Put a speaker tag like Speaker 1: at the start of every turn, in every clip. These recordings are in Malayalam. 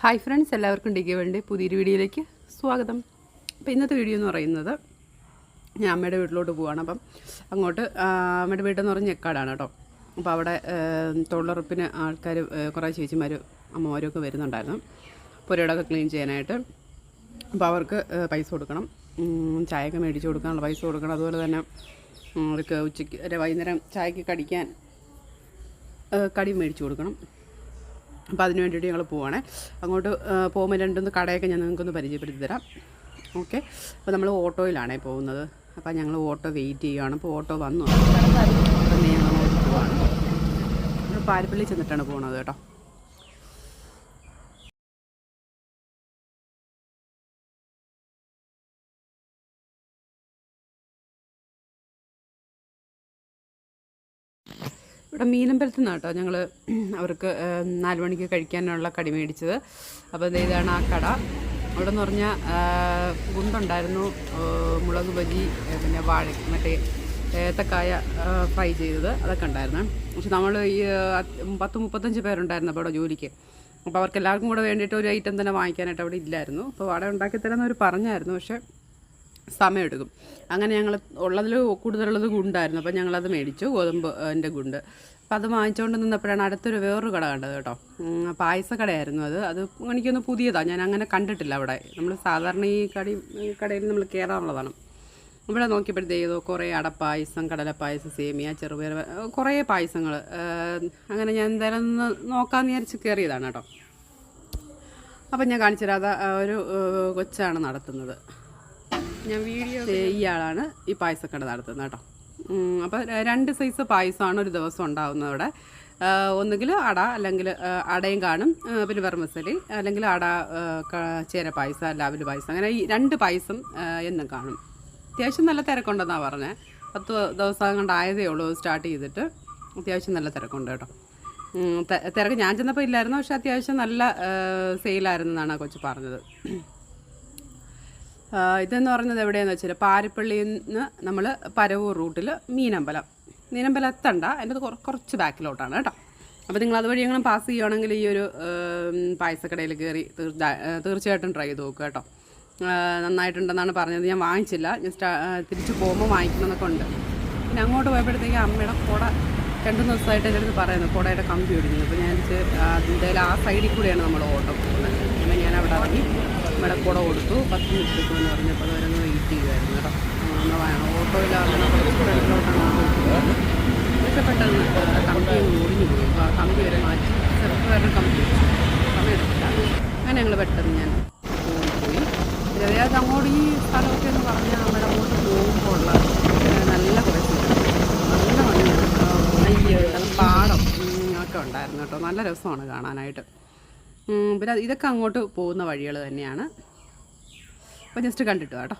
Speaker 1: ഹായ് ഫ്രണ്ട്സ് എല്ലാവർക്കും ഡിഗ്രി വേണ്ടി പുതിയൊരു വീഡിയോയിലേക്ക് സ്വാഗതം. അപ്പോൾ ഇന്നത്തെ വീഡിയോ എന്ന് പറയുന്നത് ഞാൻ അമ്മയുടെ വീട്ടിലോട്ട് പോവാണ്. അപ്പം അങ്ങോട്ട് അമ്മയുടെ വീട്ടെന്ന് പറഞ്ഞ ഞെക്കാടാണ് കേട്ടോ. അപ്പോൾ അവിടെ തൊഴിലുറപ്പിന് ആൾക്കാർ കുറേ ചേച്ചിമാർ അമ്മമാരും ഒക്കെ വരുന്നുണ്ടായിരുന്നു. പുരയിടമൊക്കെ ക്ലീൻ ചെയ്യാനായിട്ട്. അപ്പോൾ അവർക്ക് പൈസ കൊടുക്കണം. ചായയൊക്കെ മേടിച്ച് കൊടുക്കാനുള്ള പൈസ കൊടുക്കണം. അതുപോലെ തന്നെ അവർക്ക് ഉച്ചയ്ക്ക് വൈകുന്നേരം ചായക്ക് കടിക്കാൻ കടി മേടിച്ച് കൊടുക്കണം. അപ്പോൾ അതിന് വേണ്ടിയിട്ട് ഞങ്ങൾ പോവുകയാണേ അങ്ങോട്ട് പോകുമ്പോൾ രണ്ടൊന്ന് കടയൊക്കെ ഞാൻ നിങ്ങൾക്കൊന്ന് പരിചയപ്പെടുത്തി തരാം. ഓക്കെ? അപ്പോൾ നമ്മൾ ഓട്ടോയിലാണേ പോകുന്നത്. അപ്പോൾ ഞങ്ങൾ ഓട്ടോ വെയിറ്റ് ചെയ്യുകയാണ് അപ്പോൾ ഓട്ടോ വന്നു. ഞങ്ങൾ പോവാണ്. പാരിപ്പള്ളി ചെന്നിട്ടാണ് പോകുന്നത് കേട്ടോ. ഇവിടെ മീനമ്പലത്തിൽ നിന്നാണ് കേട്ടോ ഞങ്ങൾ അവർക്ക് നാല് മണിക്ക് കഴിക്കാനുള്ള കടി മേടിച്ചത്. അപ്പോൾ ഇതാണ് ആ കട. അവിടെ എന്ന് പറഞ്ഞാൽ ഗുണ്ടുണ്ടായിരുന്നു മുളക് ബജി പിന്നെ വാഴ മറ്റേ ഏത്തക്കായ ഫ്രൈ ചെയ്തത്. അതൊക്കെ ഉണ്ടായിരുന്നു. പക്ഷെ നമ്മൾ ഈ പത്ത് മുപ്പത്തഞ്ച് പേരുണ്ടായിരുന്നു അപ്പോൾ അവിടെ ജോലിക്ക്. അപ്പോൾ അവർക്ക് എല്ലാവർക്കും കൂടെ വേണ്ടിയിട്ട് ഒരു ഐറ്റം തന്നെ വാങ്ങിക്കാനായിട്ട് അവിടെ ഇല്ലായിരുന്നു. അപ്പോൾ അവിടെ ഉണ്ടാക്കി തരാമെന്ന് അവർ പറഞ്ഞായിരുന്നു. പക്ഷേ സമയമെടുക്കും. അങ്ങനെ ഞങ്ങൾ ഉള്ളതിൽ കൂടുതലുള്ളത് ഗുണ്ടായിരുന്നു. അപ്പോൾ ഞങ്ങളത് മേടിച്ചു ഗോതമ്പ് എന്റെ ഗുണ്ട്. അപ്പം അത് വാങ്ങിച്ചുകൊണ്ട് നിന്നപ്പോഴാണ് അടുത്തൊരു വേറൊരു കട കണ്ടത് കേട്ടോ. പായസക്കടയായിരുന്നു പായസ കടയായിരുന്നു അത്. അത് എനിക്കൊന്ന് പുതിയതാണ് ഞാൻ അങ്ങനെ കണ്ടിട്ടില്ല അവിടെ. നമ്മൾ സാധാരണ ഈ കടി കടയിൽ നമ്മൾ കയറാറുള്ളതാണ് ഇവിടെ നോക്കിയപ്പോഴത്തേക്ക് കുറേ അടപ്പായസം കടലപ്പായസം സേമിയ ചെറുപയർ കുറേ പായസങ്ങൾ അങ്ങനെ ഞാൻ എന്തായാലും ഒന്ന് നോക്കാമെന്ന് വിചാരിച്ച് കയറിയതാണ് കേട്ടോ. അപ്പം ഞാൻ കാണിച്ചു തരാം. അത് ഒരു കൊച്ചാണ് നടത്തുന്നത്. ഞാൻ വീഡിയോ ഇയാളാണ് ഈ പായസക്കട നടത്തുന്നത് കേട്ടോ. അപ്പോൾ രണ്ട് സൈസ് പായസമാണ് ഒരു ദിവസം ഉണ്ടാകുന്നത് അവിടെ. ഒന്നുകിൽ അട അല്ലെങ്കിൽ അടയും കാണും. പിന്നെ വെർമസലി അല്ലെങ്കിൽ അട ചേര പായസം അവൽ പായസം. അങ്ങനെ ഈ രണ്ട് പായസം എന്നും കാണും. അത്യാവശ്യം നല്ല തിരക്കുണ്ടെന്നാണ് പറഞ്ഞത് പത്ത് ദിവസം കൊണ്ട് ആയതേ ഉള്ളൂ സ്റ്റാർട്ട് ചെയ്തിട്ട്. അത്യാവശ്യം നല്ല തിരക്കുണ്ട് കേട്ടോ. തിരക്ക് ഞാൻ ചെന്നപ്പോൾ ഇല്ലായിരുന്നു. പക്ഷെ അത്യാവശ്യം നല്ല സെയിലായിരുന്നു എന്നാണ് ആ കൊച്ചു പറഞ്ഞത്. ഇതെന്ന് പറഞ്ഞത് എവിടെയെന്ന് വെച്ചാൽ പാരിപ്പള്ളിയിൽ നിന്ന് നമ്മൾ പരവൂർ റൂട്ടിൽ മീനമ്പലം. മീനമ്പലം എത്തണ്ട അതിന്റെ കുറ- കുറച്ച് ബാക്കിലോട്ടാണ് കേട്ടോ. അപ്പോൾ നിങ്ങൾ അതുവഴി എങ്ങനെ പാസ് ചെയ്യുകയാണെങ്കിൽ ഈ ഒരു പായസക്കടയിൽ കയറി തീർച്ചയായിട്ടും ട്രൈ ചെയ്ത് നോക്കുക കേട്ടോ. നന്നായിട്ടുണ്ടെന്നാണ് പറഞ്ഞത്. ഞാൻ വാങ്ങിച്ചില്ല. ഞാൻ സ്റ്റാ ആ, തിരിച്ച് പോകുമ്പോൾ വാങ്ങിക്കണമെന്നൊക്കെ ഉണ്ട്. പിന്നെ അങ്ങോട്ട് പോയപ്പോഴത്തേക്ക് അമ്മയുടെ കുട രണ്ട് ദിവസമായിട്ട് എന്റെ അടുത്ത് പറയുന്നു കുടയുടെ കമ്പി ഒടിഞ്ഞു. അപ്പോൾ ഞാൻ അതിന്റെ ആ സൈഡിൽ കൂടെയാണ് നമ്മൾ ഓട്ടം പോകുന്നത്. അങ്ങനെ ഞാൻ അവിടെ ഇറങ്ങി. നമ്മുടെ കുട കൊടുത്തു. പത്ത് മിനിറ്റ് എടുക്കുമെന്ന് പറഞ്ഞപ്പോൾ അതുവരെ ഒന്ന് വെയിറ്റ് ചെയ്യുമായിരുന്നു കേട്ടോ. നമ്മൾ ഓട്ടോയിലാണ് ഫ്രണ്ടിലോട്ടാണ് പക്ഷെ പെട്ടെന്ന് കമ്പി ഒടിഞ്ഞു പോയി. അപ്പോൾ ആ കമ്പി വരെ മാറ്റി. ചെറുപ്പം വരെ കമ്പി വെച്ചു. സമയം അങ്ങനെ ഞങ്ങൾ പെട്ടെന്ന് ഞാൻ പോയി. അതായത് അങ്ങോട്ട് ഈ സ്ഥലമൊക്കെ എന്ന് പറഞ്ഞാൽ നമ്മുടെ അങ്ങോട്ട് പോകുമ്പോൾ ഉള്ള നല്ല കുറേ. നല്ല അയ്യോ നല്ല പാടം ഒക്കെ ഉണ്ടായിരുന്നു കേട്ടോ. നല്ല രസമാണ് കാണാനായിട്ട്. പിന്നെ ഇതൊക്കെ അങ്ങോട്ട് പോകുന്ന വഴികൾ തന്നെയാണ്. അപ്പോൾ ജസ്റ്റ് കണ്ടിട്ട് കേട്ടോ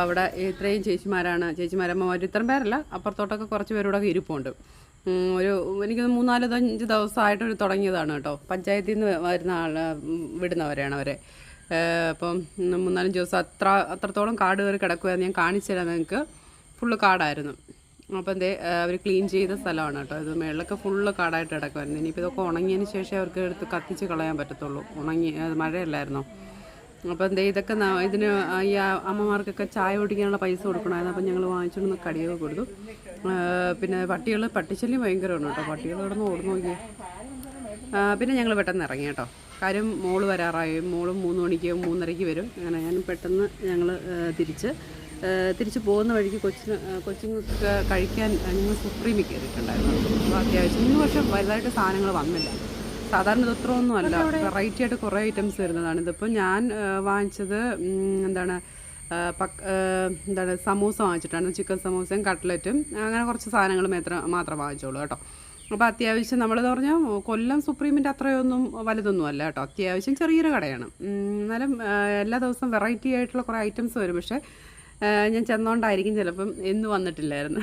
Speaker 1: അപ്പോൾ അവിടെ ഇത്രയും ചേച്ചിമാരാണ്. ചേച്ചിമാരമ്മമാർ ഇത്രയും പേരല്ല. അപ്പുറത്തോട്ടൊക്കെ കുറച്ച് പേരൂടെ ഇരിപ്പുണ്ട്. ഒരു എനിക്ക് മൂന്നാൽ അഞ്ച് ദിവസമായിട്ട് ഒരു തുടങ്ങിയതാണ് കേട്ടോ. പഞ്ചായത്തിൽ നിന്ന് വരുന്ന ആൾ വിടുന്നവരാണ് അവരെ. അപ്പം മൂന്നാലഞ്ച് ദിവസം അത്ര അത്രത്തോളം കാട് കയറി കിടക്കുകയെന്ന് ഞാൻ കാണിച്ചു നിങ്ങൾക്ക് ഫുള്ള് കാടായിരുന്നു. അപ്പം എന്തേ അവർ ക്ലീൻ ചെയ്ത സ്ഥലമാണ് കേട്ടോ ഇത്. മേളിലൊക്കെ ഫുള്ള് കാടായിട്ട് കിടക്കുമായിരുന്നു ഇനിയിപ്പോൾ ഇതൊക്കെ ഉണങ്ങിയതിന് ശേഷം അവർക്ക് എടുത്ത് കത്തിച്ച് കളയാൻ പറ്റത്തുള്ളൂ. ഉണങ്ങി മഴയല്ലായിരുന്നോ? അപ്പോൾ എന്തേ ഇതൊക്കെ ഇതിന് ഈ അമ്മമാർക്കൊക്കെ ചായ കുടിക്കാനുള്ള പൈസ കൊടുക്കണമായിരുന്നു. അപ്പം ഞങ്ങൾ വാങ്ങിച്ചുകൊണ്ട് കടിയൊക്കെ കൊടുത്തു. പിന്നെ പട്ടികൾ പട്ടിശല്യം ഭയങ്കരമാണ് കേട്ടോ. പട്ടികൾ കിടന്ന് ഓടുന്നു നോക്കിയേ. പിന്നെ ഞങ്ങൾ പെട്ടെന്ന് ഇറങ്ങി കേട്ടോ. കാര്യം മോൾ വരാറായി. മോൾ മൂന്ന് മണിക്ക് മൂന്നരയ്ക്ക് വരും. അങ്ങനെ ഞാൻ പെട്ടെന്ന് ഞങ്ങൾ തിരിച്ച് തിരിച്ച് പോകുന്ന വഴിക്ക് കൊച്ചിന് കൊച്ചുങ്ങൾക്ക് കഴിക്കാൻ ഞങ്ങൾ സുപ്രീമിൽ കയറിയിട്ടുണ്ടായിരുന്നു. അപ്പോൾ അത്യാവശ്യം ഇന്ന് പക്ഷേ വലുതായിട്ട് സാധനങ്ങൾ വന്നില്ല. സാധാരണ ഇത് ഒന്നും അല്ല. വെറൈറ്റി ആയിട്ട് കുറേ ഐറ്റംസ് വരുന്നതാണ്. ഇതിപ്പോൾ ഞാൻ വാങ്ങിച്ചത് എന്താണ് പക് എന്താണ് സമൂസ വാങ്ങിച്ചിട്ടാണ്. ചിക്കൻ സമൂസയും കട്ട്ലറ്റും അങ്ങനെ കുറച്ച് സാധനങ്ങൾ മാത്രം മാത്രം വാങ്ങിച്ചോളൂ കേട്ടോ. അപ്പോൾ അത്യാവശ്യം നമ്മളെന്ന് പറഞ്ഞാൽ കൊല്ലം സുപ്രീമിന്റെ അത്രയൊന്നും വലുതൊന്നും അല്ല കേട്ടോ. അത്യാവശ്യം ചെറിയൊരു കടയാണ്. എന്നാലും എല്ലാ ദിവസവും വെറൈറ്റി ആയിട്ടുള്ള കുറേ ഐറ്റംസ് വരും. പക്ഷേ ഞാൻ ചെന്നോണ്ടായിരിക്കും ചിലപ്പം എന്ന് വന്നിട്ടില്ലായിരുന്നു.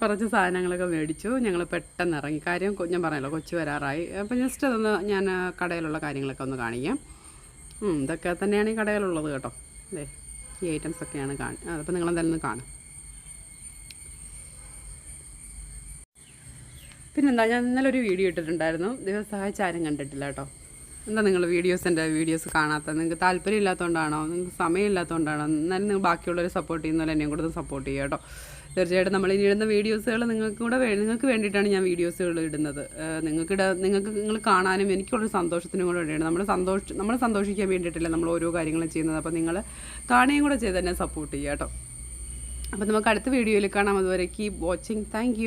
Speaker 1: കുറച്ച് സാധനങ്ങളൊക്കെ മേടിച്ചു. ഞങ്ങൾ പെട്ടെന്ന് ഇറങ്ങി. കാര്യം ഞാൻ പറഞ്ഞല്ലോ കൊച്ചു വരാറായി. അപ്പോൾ ജസ്റ്റ് അതൊന്ന് ഞാൻ കടയിലുള്ള കാര്യങ്ങളൊക്കെ ഒന്ന് കാണിക്കാം. ഇതൊക്കെ തന്നെയാണ് ഈ കടയിലുള്ളത് കേട്ടോ. അതെ ഈ ഐറ്റംസ് ഒക്കെയാണ് കാണി അപ്പോൾ നിങ്ങളെന്തായാലും ഒന്ന് കാണും. പിന്നെന്താ ഞാൻ ഇന്നലെ ഒരു വീഡിയോ ഇട്ടിട്ടുണ്ടായിരുന്നു. ദിവസമായ ആരും കണ്ടിട്ടില്ല കേട്ടോ. എന്താ നിങ്ങൾ വീഡിയോസ് എന്റെ വീഡിയോസ് കാണാത്തത്? നിങ്ങൾക്ക് താല്പര്യം ഇല്ലാത്തതുകൊണ്ടാണോ നിങ്ങൾക്ക് സമയം ഇല്ലാത്തതുകൊണ്ടാണോ എന്നാലും നിങ്ങൾ ബാക്കിയുള്ളവർ സപ്പോർട്ട് ചെയ്യുന്ന പോലെ എന്നെയും കൂടെ സപ്പോർട്ട് ചെയ്യുക കേട്ടോ. തീർച്ചയായിട്ടും നമ്മൾ ഇനി ഇടുന്ന വീഡിയോസുകൾ നിങ്ങൾക്ക് കൂടെ നിങ്ങൾക്ക് വേണ്ടിയിട്ടാണ് ഞാൻ വീഡിയോസുകൾ ഇടുന്നത്. നിങ്ങൾക്ക് ഇട നിങ്ങൾക്ക് നിങ്ങൾ കാണാനും എനിക്കുള്ളൊരു സന്തോഷത്തിനും കൂടെ വേണ്ടിയാണ്. നമ്മൾ സന്തോഷ നമ്മൾ സന്തോഷിക്കാൻ വേണ്ടിയിട്ടല്ലേ നമ്മൾ ഓരോ കാര്യങ്ങളും ചെയ്യുന്നത്. അപ്പോൾ നിങ്ങൾ കാണുകയും കൂടെ ചെയ്ത് തന്നെ സപ്പോർട്ട് ചെയ്യുക കേട്ടോ. അപ്പോൾ നമുക്ക് അടുത്ത വീഡിയോയിൽ കാണാം. അതുവരെ കീപ് വാച്ചിങ് താങ്ക്